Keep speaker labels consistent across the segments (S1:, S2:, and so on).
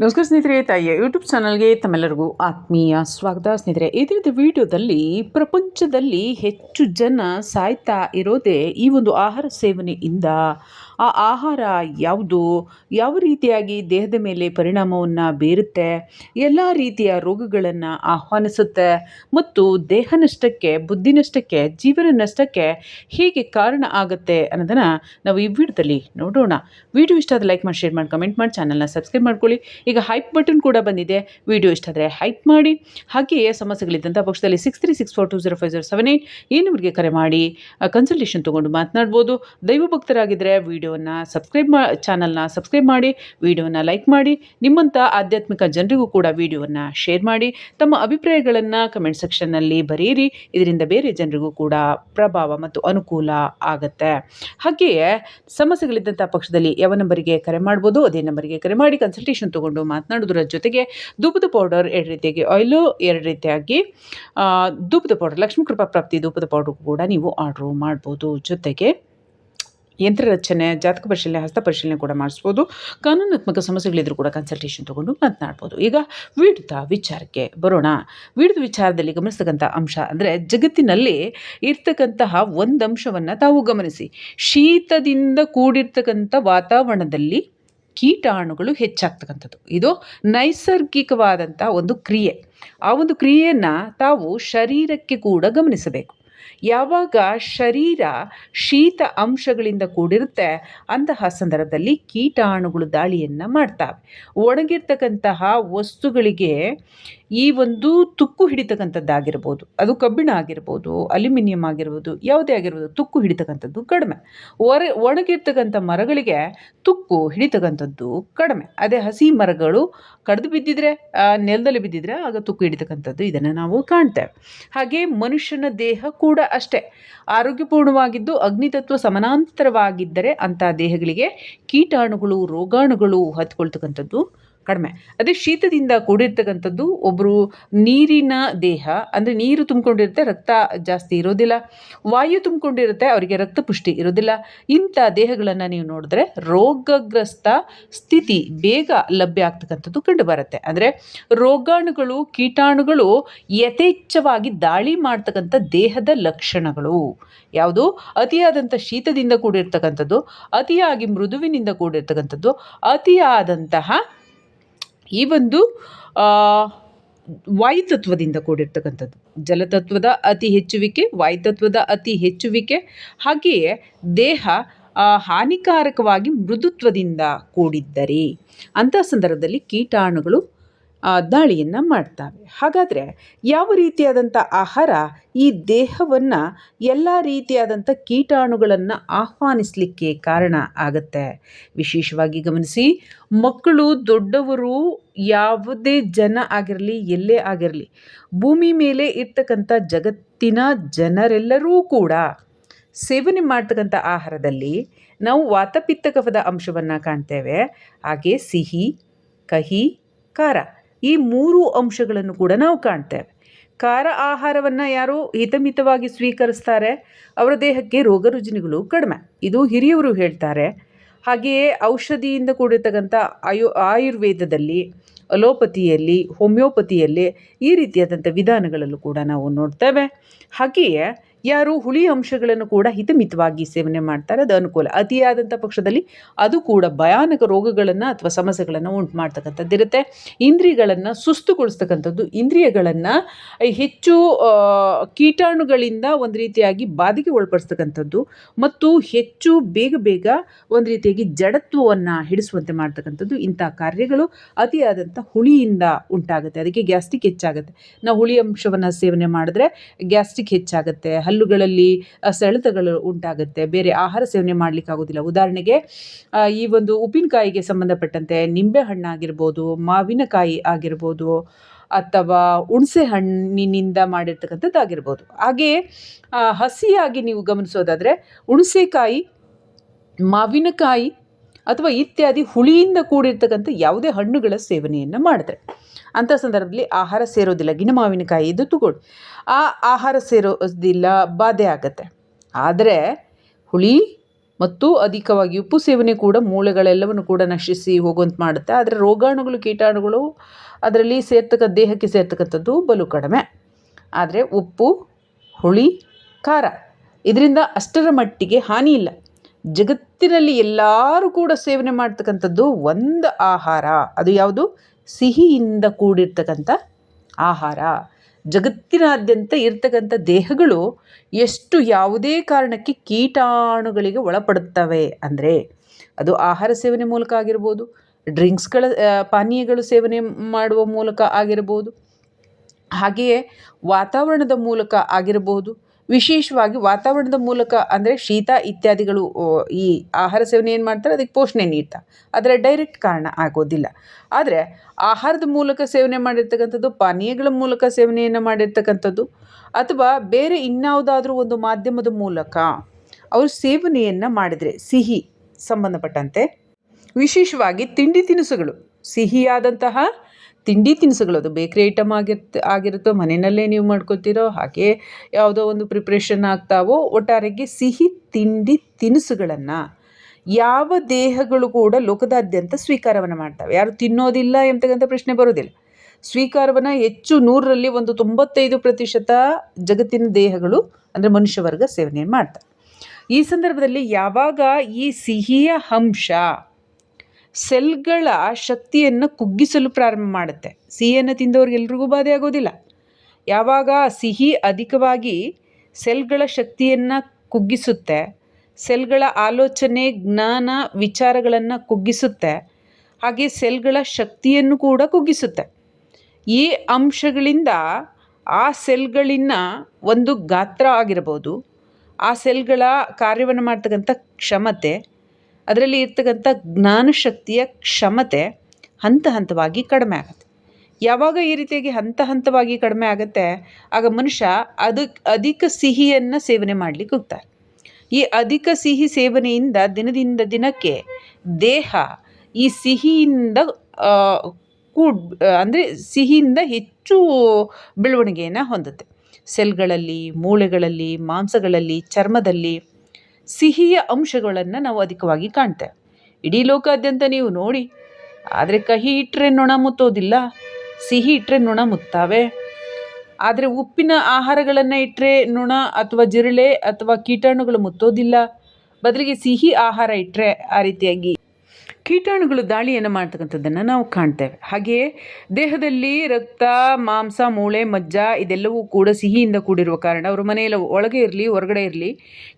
S1: ನಮಸ್ಕಾರ ಸ್ನೇಹಿತರೆ, ತಾಯಿಯ ಯೂಟ್ಯೂಬ್ ಚಾನಲ್ಗೆ ತಮ್ಮೆಲ್ಲರಿಗೂ ಆತ್ಮೀಯ ಸ್ವಾಗತ. ಸ್ನೇಹಿತರೆ ಇದರಿಂದ ವಿಡಿಯೋದಲ್ಲಿ ಪ್ರಪಂಚದಲ್ಲಿ ಹೆಚ್ಚು ಜನ ಸಾಯ್ತಾ ಇರೋದೇ ಈ ಒಂದು ಆಹಾರ ಸೇವನೆಯಿಂದ. ಆ ಆಹಾರ ಯಾವುದು? ಯಾವ ರೀತಿಯಾಗಿ ದೇಹದ ಮೇಲೆ ಪರಿಣಾಮವನ್ನು ಬೀರುತ್ತೆ? ಎಲ್ಲ ರೀತಿಯ ರೋಗಗಳನ್ನು ಆಹ್ವಾನಿಸುತ್ತೆ? ಮತ್ತು ದೇಹ ನಷ್ಟಕ್ಕೆ, ಬುದ್ಧಿ ನಷ್ಟಕ್ಕೆ, ಜೀವನ ನಷ್ಟಕ್ಕೆ ಹೇಗೆ ಕಾರಣ ಆಗುತ್ತೆ ಅನ್ನೋದನ್ನು ನಾವು ಈ ವಿಡಿಯೋದಲ್ಲಿ ನೋಡೋಣ. ವಿಡಿಯೋ ಇಷ್ಟ ಆದರೆ ಲೈಕ್ ಮಾಡಿ ಶೇರ್ ಮಾಡಿ ಕಮೆಂಟ್ ಮಾಡಿ ಚಾನಲ್ನ ಸಬ್ಸ್ಕ್ರೈಬ್ ಮಾಡ್ಕೊಳ್ಳಿ. ಈಗ ಹೈಪ್ ಬಟನ್ ಕೂಡ ಬಂದಿದೆ. ವಿಡಿಯೋ ಇಷ್ಟ ಆದರೆ ಹೈಪ್ ಮಾಡಿ. ಹಾಗೆಯೇ ಸಮಸ್ಯೆಗಳಿದ್ದಂಥ ಪಕ್ಷದಲ್ಲಿ six three six four two zero five zero seven eight ಈ ನಂಬರ್ಗೆ ಕರೆ ಮಾಡಿ? ಕನ್ಸಲ್ಟೇಷನ್ ತೊಗೊಂಡು ಮಾತನಾಡ್ಬೋದು. ದೈವ ಭಕ್ತರಾಗಿದ್ದರೆ ವಿಡಿಯೋನ ಸಬ್ಸ್ಕ್ರೈಬ್ ಮಾ ಚಾನಲ್ನ ಸಬ್ಸ್ಕ್ರೈಬ್ ಮಾಡಿ, ವಿಡಿಯೋನ ಲೈಕ್ ಮಾಡಿ ನಿಮ್ಮಂಥ ಆಧ್ಯಾತ್ಮಿಕ ಜನರಿಗೂ ಕೂಡ ವಿಡಿಯೋವನ್ನು ಶೇರ್ ಮಾಡಿ, ತಮ್ಮ ಅಭಿಪ್ರಾಯಗಳನ್ನು ಕಮೆಂಟ್ ಸೆಕ್ಷನ್ನಲ್ಲಿ ಬರೆಯಿರಿ. ಇದರಿಂದ ಬೇರೆ ಜನರಿಗೂ ಕೂಡ ಪ್ರಭಾವ ಮತ್ತು ಅನುಕೂಲ ಆಗುತ್ತೆ. ಹಾಗೆಯೇ ಸಮಸ್ಯೆಗಳಿದ್ದಂಥ ಪಕ್ಷದಲ್ಲಿ ಯಾವ ನಂಬರಿಗೆ ಕರೆ ಮಾಡ್ಬೋದು, ಅದೇ ನಂಬರಿಗೆ ಕರೆ ಮಾಡಿ ಕನ್ಸಲ್ಟೇಷನ್ ತೊಗೊಂಡು ಮಾತನಾಡೋದ್ರ ಜೊತೆಗೆ ಧೂಪದ ಪೌಡರ್ ಎರಡು ರೀತಿಯಾಗಿ ಆಯಿಲು ಎರಡು ರೀತಿಯಾಗಿ ಧೂಪದ ಪೌಡರ್ ಲಕ್ಷ್ಮೀ ಕೃಪಾ ಪ್ರಾಪ್ತಿ ಧೂಪದ ಪೌಡರ್ ಕೂಡ ನೀವು ಆರ್ಡ್ರು ಮಾಡ್ಬೋದು. ಜೊತೆಗೆ ಯಂತ್ರ ರಚನೆ ಜಾತಕ ಪರಿಶೀಲನೆ, ಹಸ್ತ ಪರಿಶೀಲನೆ ಕೂಡ ಮಾಡಿಸ್ಬೋದು. ಕಾನೂನಾತ್ಮಕ ಸಮಸ್ಯೆಗಳಿದ್ರೂ ಕೂಡ ಕನ್ಸಲ್ಟೇಷನ್ ತೊಗೊಂಡು ಮಾತನಾಡ್ಬೋದು. ಈಗ ವಿಡ್ದ ವಿಚಾರಕ್ಕೆ ಬರೋಣ. ವಿಡ್ದ ವಿಚಾರದಲ್ಲಿ ಗಮನಿಸ್ತಕ್ಕಂಥ ಅಂಶ ಅಂದರೆ ಜಗತ್ತಿನಲ್ಲಿ ಇರ್ತಕ್ಕಂತಹ ಒಂದು ಅಂಶವನ್ನು ತಾವು ಗಮನಿಸಿ. ಶೀತದಿಂದ ಕೂಡಿರ್ತಕ್ಕಂಥ ವಾತಾವರಣದಲ್ಲಿ ಕೀಟಾಣುಗಳು ಹೆಚ್ಚಾಗ್ತಕ್ಕಂಥದ್ದು. ಇದು ನೈಸರ್ಗಿಕವಾದಂಥ ಒಂದು ಕ್ರಿಯೆ. ಆ ಒಂದು ಕ್ರಿಯೆಯನ್ನು ತಾವು ಶರೀರಕ್ಕೆ ಕೂಡ ಗಮನಿಸಬೇಕು. ಯಾವಾಗ ಶರೀರ ಶೀತ ಅಂಶಗಳಿಂದ ಕೂಡಿರುತ್ತೆ ಅಂತಹ ಸಂದರ್ಭದಲ್ಲಿ ಕೀಟಾಣುಗಳು ದಾಳಿಯನ್ನು ಮಾಡ್ತಾವೆ. ಒಣಗಿರ್ತಕ್ಕಂತಹ ವಸ್ತುಗಳಿಗೆ ಈ ಒಂದು ತುಕ್ಕು ಹಿಡಿತಕ್ಕಂಥದ್ದಾಗಿರ್ಬೋದು, ಅದು ಕಬ್ಬಿಣ ಆಗಿರ್ಬೋದು, ಅಲ್ಯೂಮಿನಿಯಂ ಆಗಿರ್ಬೋದು, ಯಾವುದೇ ಆಗಿರ್ಬೋದು ತುಕ್ಕು ಹಿಡಿತಕ್ಕಂಥದ್ದು ಕಡಿಮೆ. ಒರೆ, ಒಣಗಿರ್ತಕ್ಕಂಥ ಮರಗಳಿಗೆ ತುಕ್ಕು ಹಿಡಿತಕ್ಕಂಥದ್ದು ಕಡಿಮೆ. ಅದೇ ಹಸಿ ಮರಗಳು ಕಡ್ದು ಬಿದ್ದಿದ್ರೆ ನೆಲದಲ್ಲಿ ಬಿದ್ದಿದ್ರೆ ಆಗ ತುಕ್ಕು ಹಿಡಿತಕ್ಕಂಥದ್ದು ಇದನ್ನು ನಾವು ಕಾಣ್ತೇವೆ. ಹಾಗೆ ಮನುಷ್ಯನ ದೇಹ ಕೂಡ ಅಷ್ಟೇ. ಆರೋಗ್ಯಪೂರ್ಣವಾಗಿದ್ದು ಅಗ್ನಿತತ್ವ ಸಮಾನಾಂತರವಾಗಿದ್ದರೆ ಅಂಥ ದೇಹಗಳಿಗೆ ಕೀಟಾಣುಗಳು, ರೋಗಾಣುಗಳು ಹತ್ಕೊಳ್ತಕ್ಕಂಥದ್ದು ಕಡಿಮೆ. ಅದೇ ಶೀತದಿಂದ ಕೂಡಿರ್ತಕ್ಕಂಥದ್ದು ಒಬ್ಬರು ನೀರಿನ ದೇಹ, ಅಂದರೆ ನೀರು ತುಂಬಿಕೊಂಡಿರುತ್ತೆ, ರಕ್ತ ಜಾಸ್ತಿ ಇರೋದಿಲ್ಲ. ವಾಯು ತುಂಬಿಕೊಂಡಿರುತ್ತೆ, ಅವರಿಗೆ ರಕ್ತ ಪುಷ್ಟಿ ಇರೋದಿಲ್ಲ. ಇಂಥ ದೇಹಗಳನ್ನು ನೀವು ನೋಡಿದ್ರೆ ರೋಗಗ್ರಸ್ತ ಸ್ಥಿತಿ ಬೇಗ ಲಭ್ಯ ಆಗ್ತಕ್ಕಂಥದ್ದು ಕಂಡು ಬರುತ್ತೆ. ಅಂದರೆ ರೋಗಾಣುಗಳು, ಕೀಟಾಣುಗಳು ಯಥೇಚ್ಛವಾಗಿ ದಾಳಿ ಮಾಡ್ತಕ್ಕಂಥ ದೇಹದ ಲಕ್ಷಣಗಳು. ಯಾವುದು? ಅತಿಯಾದಂಥ ಶೀತದಿಂದ ಕೂಡಿರ್ತಕ್ಕಂಥದ್ದು, ಅತಿಯಾಗಿ ಮೃದುವಿನಿಂದ ಕೂಡಿರ್ತಕ್ಕಂಥದ್ದು, ಅತಿಯಾದಂತಹ ಈ ಒಂದು ವಾಯುತತ್ವದಿಂದ ಕೂಡಿರ್ತಕ್ಕಂಥದ್ದು. ಜಲತತ್ವದ ಅತಿ ಹೆಚ್ಚುವಿಕೆ, ವಾಯುತತ್ವದ ಅತಿ ಹೆಚ್ಚುವಿಕೆ, ಹಾಗೆಯೇ ದೇಹ ಹಾನಿಕಾರಕವಾಗಿ ಮೃದುತ್ವದಿಂದ ಕೂಡಿದ್ದರೆ. ಅಂಥ ಸಂದರ್ಭದಲ್ಲಿ ಕೀಟಾಣುಗಳು ದಾಳಿಯನ್ನು ಮಾಡ್ತವೆ. ಹಾಗಾದರೆ ಯಾವ ರೀತಿಯಾದಂಥ ಆಹಾರ ಈ ದೇಹವನ್ನು ಎಲ್ಲ ರೀತಿಯಾದಂಥ ಕೀಟಾಣುಗಳನ್ನು ಆಹ್ವಾನಿಸಲಿಕ್ಕೆ ಕಾರಣ ಆಗುತ್ತೆ? ವಿಶೇಷವಾಗಿ ಗಮನಿಸಿ, ಮಕ್ಕಳು ದೊಡ್ಡವರು ಯಾವುದೇ ಜನ ಆಗಿರಲಿ, ಎಲ್ಲೇ ಆಗಿರಲಿ, ಭೂಮಿ ಮೇಲೆ ಇರ್ತಕ್ಕಂಥ ಜಗತ್ತಿನ ಜನರೆಲ್ಲರೂ ಕೂಡ ಸೇವನೆ ಮಾಡ್ತಕ್ಕಂಥ ಆಹಾರದಲ್ಲಿ ನಾವು ವಾತಪಿತ್ತ ಕಫದ ಅಂಶವನ್ನು ಕಾಣ್ತೇವೆ. ಹಾಗೆ ಸಿಹಿ, ಕಹಿ, ಖಾರ. ಈ ಮೂರು ಅಂಶಗಳನ್ನು ಕೂಡ ನಾವು ಕಾಣ್ತೇವೆ. ಖಾರ ಆಹಾರವನ್ನು ಯಾರು ಹಿತಮಿತವಾಗಿ ಸ್ವೀಕರಿಸ್ತಾರೆ, ಅವರ ದೇಹಕ್ಕೆ ರೋಗ ರುಜಿನಗಳು ಕಡಿಮೆ. ಇದು ಹಿರಿಯವರು ಹೇಳ್ತಾರೆ. ಹಾಗೆಯೇ ಔಷಧಿಯಿಂದ ಕೂಡಿರ್ತಕ್ಕಂಥ ಆಯು ಆಯುರ್ವೇದದಲ್ಲಿ, ಅಲೋಪತಿಯಲ್ಲಿ, ಹೋಮಿಯೋಪತಿಯಲ್ಲಿ ಈ ರೀತಿಯಾದಂಥ ವಿಧಾನಗಳಲ್ಲೂ ಕೂಡ ನಾವು ನೋಡ್ತೇವೆ. ಹಾಗೆಯೇ ಯಾರು ಹುಳಿ ಅಂಶಗಳನ್ನು ಕೂಡ ಹಿತಮಿತವಾಗಿ ಸೇವನೆ ಮಾಡ್ತಾರೆ. ಅದು ಅನುಕೂಲ. ಅತಿಯಾದಂಥ ಪಕ್ಷದಲ್ಲಿ ಅದು ಕೂಡ ಭಯಾನಕ ರೋಗಗಳನ್ನು ಅಥವಾ ಸಮಸ್ಯೆಗಳನ್ನು ಉಂಟು ಮಾಡ್ತಕ್ಕಂಥದ್ದಿರುತ್ತೆ ಇಂದ್ರಿಯಗಳನ್ನು ಸುಸ್ತುಗೊಳಿಸ್ತಕ್ಕಂಥದ್ದು ಇಂದ್ರಿಯಗಳನ್ನು ಹೆಚ್ಚು ಕೀಟಾಣುಗಳಿಂದ ಒಂದು ರೀತಿಯಾಗಿ ಬಾಧೆಗೆ ಒಳಪಡಿಸ್ತಕ್ಕಂಥದ್ದು ಮತ್ತು ಹೆಚ್ಚು ಬೇಗ ಬೇಗ ಒಂದು ರೀತಿಯಾಗಿ ಜಡತ್ವವನ್ನು ಹಿಡಿಸುವಂತೆ ಮಾಡ್ತಕ್ಕಂಥದ್ದು ಇಂಥ ಕಾರ್ಯಗಳು ಅತಿಯಾದಂಥ ಹುಳಿಯಿಂದ ಉಂಟಾಗುತ್ತೆ. ಅದಕ್ಕೆ ಗ್ಯಾಸ್ಟ್ರಿಕ್ ಹೆಚ್ಚಾಗುತ್ತೆ. ನಾವು ಹುಳಿ ಅಂಶವನ್ನು ಸೇವನೆ ಮಾಡಿದ್ರೆ ಗ್ಯಾಸ್ಟ್ರಿಕ್ ಹೆಚ್ಚಾಗುತ್ತೆ. ಹಲ್ಲುಗಳಲ್ಲಿ ಸೆಳೆತಗಳು ಉಂಟಾಗುತ್ತೆ. ಬೇರೆ ಆಹಾರ ಸೇವನೆ ಮಾಡಲಿಕ್ಕಾಗೋದಿಲ್ಲ ಉದಾಹರಣೆಗೆ ಈ ಒಂದು ಉಪ್ಪಿನಕಾಯಿಗೆ ಸಂಬಂಧಪಟ್ಟಂತೆ ನಿಂಬೆ ಹಣ್ಣಾಗಿರ್ಬೋದು ಮಾವಿನಕಾಯಿ ಆಗಿರ್ಬೋದು, ಅಥವಾ ಹುಣಸೆ ಹಣ್ಣಿನಿಂದ ಮಾಡಿರ್ತಕ್ಕಂಥದ್ದಾಗಿರ್ಬೋದು ಹಾಗೆಯೇ ಹಸಿಯಾಗಿ ನೀವು ಗಮನಿಸೋದಾದರೆ, ಹುಣಸೆಕಾಯಿ, ಮಾವಿನಕಾಯಿ ಅಥವಾ ಇತ್ಯಾದಿ ಹುಳಿಯಿಂದ ಕೂಡಿರ್ತಕ್ಕಂಥ ಯಾವುದೇ ಹಣ್ಣುಗಳ ಸೇವನೆಯನ್ನು ಮಾಡಿದ್ರೆ. ಅಂಥ ಸಂದರ್ಭದಲ್ಲಿ ಆಹಾರ ಸೇರೋದಿಲ್ಲ. ಗಿಣ ಮಾವಿನಕಾಯಿ ಇದು ತಗೊಳ್ಳಿ. ಆ ಆಹಾರ ಸೇರೋದಿಲ್ಲ, ಬಾಧೆ ಆಗತ್ತೆ. ಆದರೆ ಹುಳಿ ಮತ್ತು ಅಧಿಕವಾಗಿ ಉಪ್ಪು ಸೇವನೆ ಕೂಡ ಮೂಳೆಗಳೆಲ್ಲವನ್ನು ಕೂಡ ನಶಿಸಿ ಹೋಗುವಂತೆ ಮಾಡುತ್ತೆ. ಆದರೆ ರೋಗಾಣುಗಳು, ಕೀಟಾಣುಗಳು ಅದರಲ್ಲಿ ಸೇರ್ತಕ್ಕ, ದೇಹಕ್ಕೆ ಸೇರ್ತಕ್ಕಂಥದ್ದು ಬಲು ಕಡಿಮೆ. ಆದರೆ ಉಪ್ಪು, ಹುಳಿ, ಖಾರ ಇದರಿಂದ ಅಷ್ಟರ ಮಟ್ಟಿಗೆ ಹಾನಿ ಇಲ್ಲ. ಜಗತ್ತಿನಲ್ಲಿ ಎಲ್ಲರೂ ಕೂಡ ಸೇವನೆ ಮಾಡ್ತಕ್ಕಂಥದ್ದು ಒಂದು ಆಹಾರ. ಅದು ಯಾವುದು? ಸಿಹಿಯಿಂದ ಕೂಡಿರ್ತಕ್ಕಂಥ ಆಹಾರ. ಜಗತ್ತಿನಾದ್ಯಂತ ಇರ್ತಕ್ಕಂಥ ದೇಹಗಳು ಎಷ್ಟು ಯಾವುದೇ ಕಾರಣಕ್ಕೆ ಕೀಟಾಣುಗಳಿಗೆ ಒಳಪಡುತ್ತವೆ ಅಂದರೆ ಅದು ಆಹಾರ ಸೇವನೆ ಮೂಲಕ ಆಗಿರ್ಬೋದು, ಡ್ರಿಂಕ್ಸ್ಗಳ ಪಾನೀಯಗಳು ಸೇವನೆ ಮಾಡುವ ಮೂಲಕ ಆಗಿರ್ಬೋದು, ಹಾಗೆಯೇ ವಾತಾವರಣದ ಮೂಲಕ ಆಗಿರಬಹುದು ವಿಶೇಷವಾಗಿ ವಾತಾವರಣದ ಮೂಲಕ ಅಂದರೆ ಶೀತ ಇತ್ಯಾದಿಗಳು ಈ ಆಹಾರ ಸೇವನೆ ಏನು ಮಾಡ್ತಾರೆ? ಅದಕ್ಕೆ ಪೋಷಣೆ ನೀಡ್ತಾ. ಅದರ ಡೈರೆಕ್ಟ್ ಕಾರಣ ಆಗೋದಿಲ್ಲ. ಆದರೆ ಆಹಾರದ ಮೂಲಕ ಸೇವನೆ ಮಾಡಿರ್ತಕ್ಕಂಥದ್ದು, ಪಾನೀಯಗಳ ಮೂಲಕ ಸೇವನೆಯನ್ನು ಮಾಡಿರ್ತಕ್ಕಂಥದ್ದು, ಅಥವಾ ಬೇರೆ ಇನ್ಯಾವುದಾದ್ರೂ ಒಂದು ಮಾಧ್ಯಮದ ಮೂಲಕ ಅವರು ಸೇವನೆಯನ್ನು ಮಾಡಿದರೆ, ಸಿಹಿ ಸಂಬಂಧಪಟ್ಟಂತೆ, ವಿಶೇಷವಾಗಿ ತಿಂಡಿ ತಿನಿಸುಗಳು, ಸಿಹಿಯಾದಂತಹ ತಿಂಡಿ ತಿನಿಸುಗಳು, ಅದು ಬೇಕ್ರಿ ಐಟಮ್ ಆಗಿರ್ತ, ಆಗಿರುತ್ತೋ ಮನೆಯಲ್ಲೇ ನೀವು ಮಾಡ್ಕೋತೀರೋ ಹಾಗೆ ಯಾವುದೋ ಒಂದು ಪ್ರಿಪ್ರೇಷನ್ ಆಗ್ತಾವೋ ಒಟ್ಟಾರೆಗೆ ಸಿಹಿ ತಿಂಡಿ ತಿನಿಸುಗಳನ್ನು ಯಾವ ದೇಹಗಳು ಕೂಡ ಲೋಕದಾದ್ಯಂತ ಸ್ವೀಕಾರವನ್ನು ಮಾಡ್ತವೆ. ಯಾರು ತಿನ್ನೋದಿಲ್ಲ ಎಂತಕ್ಕಂಥ ಪ್ರಶ್ನೆ ಬರೋದಿಲ್ಲ ಸ್ವೀಕಾರವನ್ನು ಹೆಚ್ಚು ನೂರರಲ್ಲಿ ಒಂದು ತೊಂಬತ್ತೈದು ಪ್ರತಿಶತ ಜಗತ್ತಿನ ದೇಹಗಳು ಅಂದರೆ ಮನುಷ್ಯ ವರ್ಗ ಸೇವನೆಯನ್ನು ಮಾಡ್ತಾರೆ ಈ ಸಂದರ್ಭದಲ್ಲಿ ಯಾವಾಗ ಈ ಸಿಹಿಯ ಅಂಶ ಸೆಲ್ಗಳ ಶಕ್ತಿಯನ್ನು ಕುಗ್ಗಿಸಲು ಪ್ರಾರಂಭ ಮಾಡುತ್ತೆ. ಸಿಹಿಯನ್ನು ತಿಂದವ್ರಿಗೆಲ್ರಿಗೂ ಬಾಧೆ ಆಗೋದಿಲ್ಲ. ಯಾವಾಗ ಸಿಹಿ ಅಧಿಕವಾಗಿ ಸೆಲ್ಗಳ ಶಕ್ತಿಯನ್ನು ಕುಗ್ಗಿಸುತ್ತೆ, ಸೆಲ್ಗಳ ಆಲೋಚನೆ, ಜ್ಞಾನ, ವಿಚಾರಗಳನ್ನು ಕುಗ್ಗಿಸುತ್ತೆ, ಹಾಗೆ ಸೆಲ್ಗಳ ಶಕ್ತಿಯನ್ನು ಕೂಡ ಕುಗ್ಗಿಸುತ್ತೆ. ಈ ಅಂಶಗಳಿಂದ ಆ ಸೆಲ್ಗಳಿನ ಒಂದು ಗಾತ್ರ ಆಗಿರ್ಬೋದು, ಆ ಸೆಲ್ಗಳ ಕಾರ್ಯವನ್ನು ಮಾಡ್ತಕ್ಕಂಥ ಕ್ಷಮತೆ ಅದರಲ್ಲಿ ಇರ್ತಕ್ಕಂಥ ಜ್ಞಾನಶಕ್ತಿಯ ಕ್ಷಮತೆ ಹಂತ ಹಂತವಾಗಿ ಕಡಿಮೆ ಆಗುತ್ತೆ. ಯಾವಾಗ ಈ ರೀತಿಯಾಗಿ ಹಂತ ಹಂತವಾಗಿ ಕಡಿಮೆ ಆಗುತ್ತೆ, ಆಗ ಮನುಷ್ಯ ಅದಕ್ಕೆ ಅಧಿಕ ಸಿಹಿಯನ್ನು ಸೇವನೆ ಮಾಡಲಿಕ್ಕೆ ಹೋಗ್ತಾರೆ ಈ ಅಧಿಕ ಸಿಹಿ ಸೇವನೆಯಿಂದ ದಿನದಿಂದ ದಿನಕ್ಕೆ ದೇಹ ಈ ಸಿಹಿಯಿಂದ ಕೂಡ್, ಅಂದರೆ ಸಿಹಿಯಿಂದ ಹೆಚ್ಚು ಬೆಳವಣಿಗೆಯನ್ನು ಹೊಂದುತ್ತೆ. ಸೆಲ್ಗಳಲ್ಲಿ, ಮೂಳೆಗಳಲ್ಲಿ, ಮಾಂಸಗಳಲ್ಲಿ, ಚರ್ಮದಲ್ಲಿ ಸಿಹಿಯ ಅಂಶಗಳನ್ನು ನಾವು ಅಧಿಕವಾಗಿ ಕಾಣ್ತೇವೆ. ಇಡೀ ಲೋಕಾದ್ಯಂತ ನೀವು ನೋಡಿ, ಆದರೆ ಕಹಿ ಇಟ್ಟರೆ ನೊಣ ಮುತ್ತೋದಿಲ್ಲ, ಸಿಹಿ ಇಟ್ಟರೆ ನೊಣ ಮುತ್ತಾವೆ. ಆದರೆ ಉಪ್ಪಿನ ಆಹಾರಗಳನ್ನು ಇಟ್ಟರೆ ನೊಣ ಅಥವಾ ಜಿರಳೆ ಅಥವಾ ಕೀಟಾಣುಗಳು ಮುತ್ತೋದಿಲ್ಲ. ಬದಲಿಗೆ ಸಿಹಿ ಆಹಾರ ಇಟ್ಟರೆ ಆ ರೀತಿಯಾಗಿ ಕೀಟಾಣುಗಳು ದಾಳಿಯನ್ನು ಮಾಡ್ತಕ್ಕಂಥದ್ದನ್ನು ನಾವು ಕಾಣ್ತೇವೆ. ಹಾಗೆಯೇ ದೇಹದಲ್ಲಿ ರಕ್ತ, ಮಾಂಸ, ಮೂಳೆ, ಮಜ್ಜ ಇದೆಲ್ಲವೂ ಕೂಡ ಸಿಹಿಯಿಂದ ಕೂಡಿರುವ ಕಾರಣ ಅವರು ಮನೆಯಲ್ಲಿ ಒಳಗೆ ಇರಲಿ, ಹೊರಗಡೆ ಇರಲಿ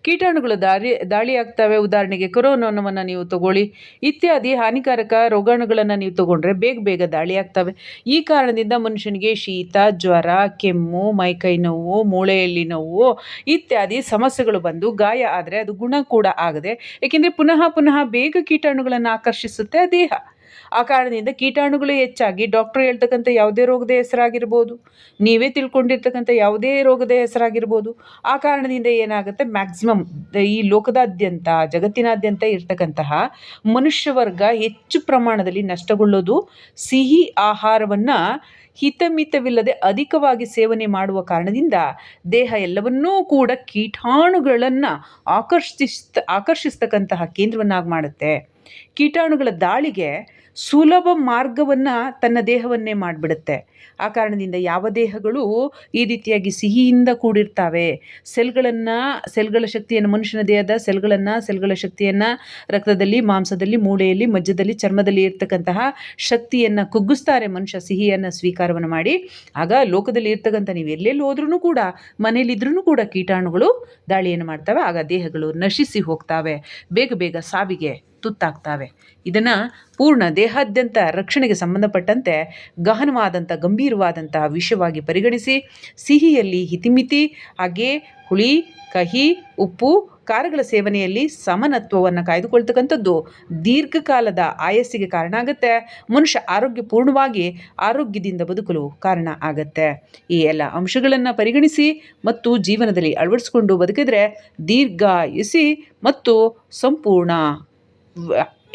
S1: ಕೀಟಾಣುಗಳು ದಾಳಿ ದಾಳಿ ಆಗ್ತವೆ. ಉದಾಹರಣೆಗೆ ಕೊರೋನಾವನ್ನು ನೀವು ತಗೊಳ್ಳಿ, ಇತ್ಯಾದಿ ಹಾನಿಕಾರಕ ರೋಗಾಣುಗಳನ್ನು ನೀವು ತಗೊಂಡ್ರೆ ಬೇಗ ಬೇಗ ದಾಳಿ ಆಗ್ತವೆ. ಈ ಕಾರಣದಿಂದ ಮನುಷ್ಯನಿಗೆ ಶೀತ, ಜ್ವರ, ಕೆಮ್ಮು, ಮೈಕೈ ನೋವು, ಮೂಳೆಯಲ್ಲಿ ನೋವು ಇತ್ಯಾದಿ ಸಮಸ್ಯೆಗಳು ಬಂದು ಗಾಯ ಆದರೆ ಅದು ಗುಣ ಕೂಡ ಆಗದೆ, ಏಕೆಂದರೆ ಪುನಃ ಪುನಃ ಬೇಗ ಕೀಟಾಣುಗಳನ್ನು ಆಕರ್ಷ ಆಕರ್ಷಿಸುತ್ತೆ ದೇಹ. ಆ ಕಾರಣದಿಂದ ಕೀಟಾಣುಗಳು ಹೆಚ್ಚಾಗಿ ಡಾಕ್ಟರ್ ಹೇಳ್ತಕ್ಕಂಥ ಯಾವುದೇ ರೋಗದ ಹೆಸರಾಗಿರ್ಬೋದು, ನೀವೇ ತಿಳ್ಕೊಂಡಿರ್ತಕ್ಕಂಥ ಯಾವುದೇ ರೋಗದ ಹೆಸರಾಗಿರ್ಬೋದು. ಆ ಕಾರಣದಿಂದ ಏನಾಗುತ್ತೆ? ಮ್ಯಾಕ್ಸಿಮಮ್ ಈ ಲೋಕದಾದ್ಯಂತ, ಜಗತ್ತಿನಾದ್ಯಂತ ಇರ್ತಕ್ಕಂತಹ ಮನುಷ್ಯ ವರ್ಗ ಹೆಚ್ಚು ಪ್ರಮಾಣದಲ್ಲಿ ನಷ್ಟಗೊಳ್ಳೋದು ಸಿಹಿ ಆಹಾರವನ್ನು ಹಿತಮಿತವಿಲ್ಲದೆ ಅಧಿಕವಾಗಿ ಸೇವನೆ ಮಾಡುವ ಕಾರಣದಿಂದ ದೇಹ ಎಲ್ಲವನ್ನೂ ಕೂಡ ಕೀಟಾಣುಗಳನ್ನು ಆಕರ್ಷಿಸ್, ಆಕರ್ಷಿಸ್ತಕ್ಕಂತಹ ಕೇಂದ್ರವನ್ನಾಗಿ ಮಾಡುತ್ತೆ. ಕೀಟಾಣುಗಳ ದಾಳಿಗೆ ಸುಲಭ ಮಾರ್ಗವನ್ನು ತನ್ನ ದೇಹವನ್ನೇ ಮಾಡಿಬಿಡುತ್ತೆ. ಆ ಕಾರಣದಿಂದ ಯಾವ ದೇಹಗಳು ಈ ರೀತಿಯಾಗಿ ಸಿಹಿಯಿಂದ ಕೂಡಿರ್ತಾವೆ? ಸೆಲ್ಗಳನ್ನು, ಸೆಲ್ಗಳ ಶಕ್ತಿಯನ್ನು, ಮನುಷ್ಯನ ದೇಹದ ಸೆಲ್ಗಳನ್ನು, ಸೆಲ್ಗಳ ಶಕ್ತಿಯನ್ನು ರಕ್ತದಲ್ಲಿ, ಮಾಂಸದಲ್ಲಿ, ಮೂಳೆಯಲ್ಲಿ, ಮಜ್ಜದಲ್ಲಿ, ಚರ್ಮದಲ್ಲಿ ಇರ್ತಕ್ಕಂತಹ ಶಕ್ತಿಯನ್ನು ಕುಗ್ಗಿಸ್ತಾರೆ ಮನುಷ್ಯ ಸಿಹಿಯನ್ನು ಸ್ವೀಕಾರವನ್ನು ಮಾಡಿ. ಆಗ ಲೋಕದಲ್ಲಿ ಇರ್ತಕ್ಕಂಥ ನೀವು ಎಲ್ಲೆಲ್ಲಿ ಹೋದ್ರೂ ಕೂಡ ಮನೇಲಿದ್ರೂ ಕೂಡ ಕೀಟಾಣುಗಳು ದಾಳಿಯನ್ನು ಮಾಡ್ತವೆ. ಆಗ ದೇಹಗಳು ನಶಿಸಿ ಹೋಗ್ತವೆ. ಬೇಗ ಬೇಗ ಸಾವಿಗೆ ತುತ್ತಾಗ್ತವೆ. ಇದನ್ನು ಪೂರ್ಣ ದೇಹಾದ್ಯಂತ ರಕ್ಷಣೆಗೆ ಸಂಬಂಧಪಟ್ಟಂತೆ ಗಹನವಾದಂಥ ಗಂಭೀರವಾದಂತಹ ವಿಷಯವಾಗಿ ಪರಿಗಣಿಸಿ, ಸಿಹಿಯಲ್ಲಿ ಹಿತಿಮಿತಿ, ಹಾಗೆ ಹುಳಿ, ಕಹಿ, ಉಪ್ಪು ಕಾರಗಳ ಸೇವನೆಯಲ್ಲಿ ಸಮನತ್ವವನ್ನು ಕಾಯ್ದುಕೊಳ್ತಕ್ಕಂಥದ್ದು ದೀರ್ಘಕಾಲದ ಆಯಸ್ಸಿಗೆ ಕಾರಣ ಆಗುತ್ತೆ. ಮನುಷ್ಯ ಆರೋಗ್ಯಪೂರ್ಣವಾಗಿ ಆರೋಗ್ಯದಿಂದ ಬದುಕಲು ಕಾರಣ ಆಗತ್ತೆ. ಈ ಎಲ್ಲ ಅಂಶಗಳನ್ನು ಪರಿಗಣಿಸಿ ಮತ್ತು ಜೀವನದಲ್ಲಿ ಅಳವಡಿಸಿಕೊಂಡು ಬದುಕಿದರೆ ದೀರ್ಘಾಯುಸಿ ಮತ್ತು ಸಂಪೂರ್ಣ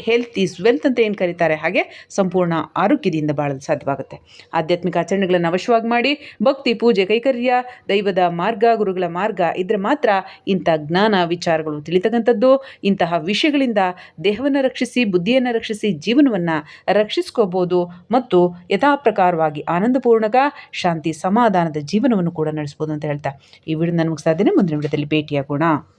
S1: ಹೆಲ್ತ್ ಈಸ್ ವೆಲ್ತ್ ಅಂತ ಏನು ಕರೀತಾರೆ? ಹಾಗೆ ಸಂಪೂರ್ಣ ಆರೋಗ್ಯದಿಂದ ಬಾಳಲು ಸಾಧ್ಯವಾಗುತ್ತೆ. ಆಧ್ಯಾತ್ಮಿಕ ಆಚರಣೆಗಳನ್ನು ಅವಶ್ಯವಾಗಿ ಮಾಡಿ, ಭಕ್ತಿ, ಪೂಜೆ, ಕೈಕರ್ಯ, ದೈವದ ಮಾರ್ಗ, ಗುರುಗಳ ಮಾರ್ಗ, ಇದ್ರೆ ಮಾತ್ರ ಇಂಥ ಜ್ಞಾನ, ವಿಚಾರಗಳು ತಿಳಿತಕ್ಕಂಥದ್ದು. ಇಂತಹ ವಿಷಯಗಳಿಂದ ದೇಹವನ್ನು ರಕ್ಷಿಸಿ, ಬುದ್ಧಿಯನ್ನು ರಕ್ಷಿಸಿ, ಜೀವನವನ್ನು ರಕ್ಷಿಸ್ಕೋಬೋದು ಮತ್ತು ಯಥಾಪ್ರಕಾರವಾಗಿ ಆನಂದಪೂರ್ಣಕ ಶಾಂತಿ ಸಮಾಧಾನದ ಜೀವನವನ್ನು ಕೂಡ ನಡೆಸ್ಬೋದು ಅಂತ ಹೇಳ್ತಾ ಈ ವಿಡಿಯೋ ನಾನು ಮುಗಿಸ್ತಾ ಇದ್ದೇನೆ. ಮುಂದಿನ ವಿಡಿಯೋದಲ್ಲಿ ಭೇಟಿಯಾಗೋಣ.